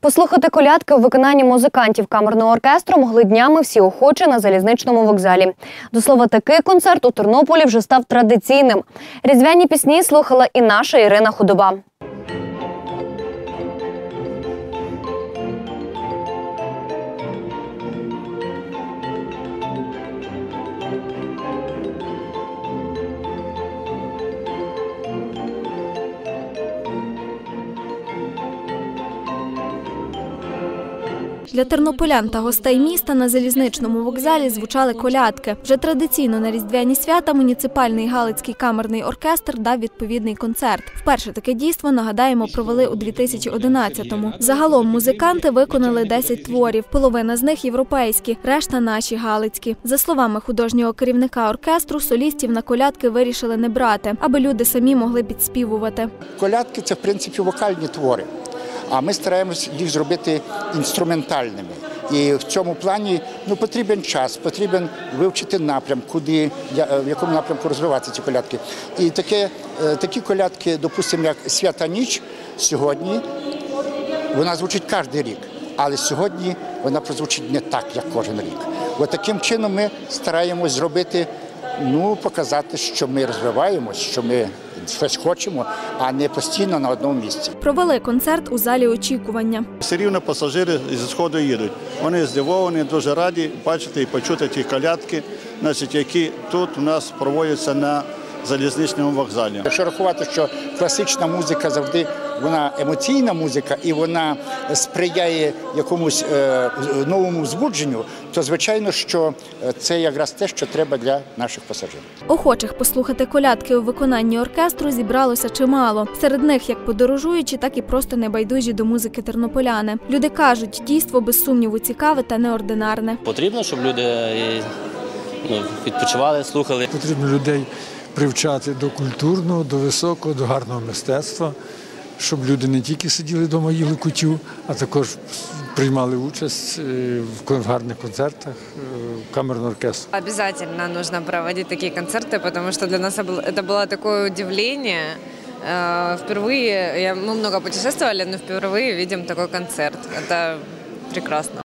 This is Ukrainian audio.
Послухати колядки у виконанні музикантів камерного оркестру могли днями всі охочі на залізничному вокзалі. До слова, такий концерт у Тернополі вже став традиційним. Різдвяні пісні слухала і наша Ірина Худоба. Для тернополян та гостей міста на залізничному вокзалі звучали колядки. Вже традиційно на різдвяні свята муніципальний Галицький камерний оркестр дав відповідний концерт. Вперше таке дійство, нагадаємо, провели у 2011-му. Загалом музиканти виконали 10 творів. Половина з них європейські, решта наші галицькі. За словами художнього керівника оркестру, солістів на колядки вирішили не брати, аби люди самі могли підспівувати. Колядки це в принципі вокальні твори. А ми стараємось їх зробити інструментальними. І в цьому плані ну, потрібен час, потрібен вивчити напрям, куди е, в якому напрямку розвиватися ці колядки. І таке, е, такі колядки, допустимо, як свята ніч сьогодні, вона звучить кожен рік. Але сьогодні вона прозвучить не так, як кожен рік. От таким чином ми стараємось зробити, ну, показати, що ми розвиваємось, що ми щось хочемо, а не постійно на одному місці. Провели концерт у залі очікування. Все рівно пасажири зі сходу їдуть. Вони здивовані, дуже раді бачити і почути ті колядки, значить, які тут у нас проводяться на залізничному вокзалі. Якщо рахувати, що класична музика завжди вона емоційна музика і вона сприяє якомусь е, новому збудженню, то звичайно, що е, це якраз те, що треба для наших пасажирів. Охочих послухати колядки у виконанні оркестру зібралося чимало. Серед них як подорожуючі, так і просто небайдужі до музики тернополяни. Люди кажуть, дійство без сумніву цікаве та неординарне. Потрібно, щоб люди е, ну, відпочивали, слухали. Потрібно людей привчати до культурного, до високого, до гарного мистецтва, щоб люди не тільки сиділи вдома, їли кутю, а також приймали участь е, в кон- в гарних концертах е, камерного оркестру. Обязательно нужно проводить такие концерты, потому что для нас это было- это было такое удивление. Э, Впервые, я- мы много путешествовали, но впервые видим такой концерт. Это прекрасно.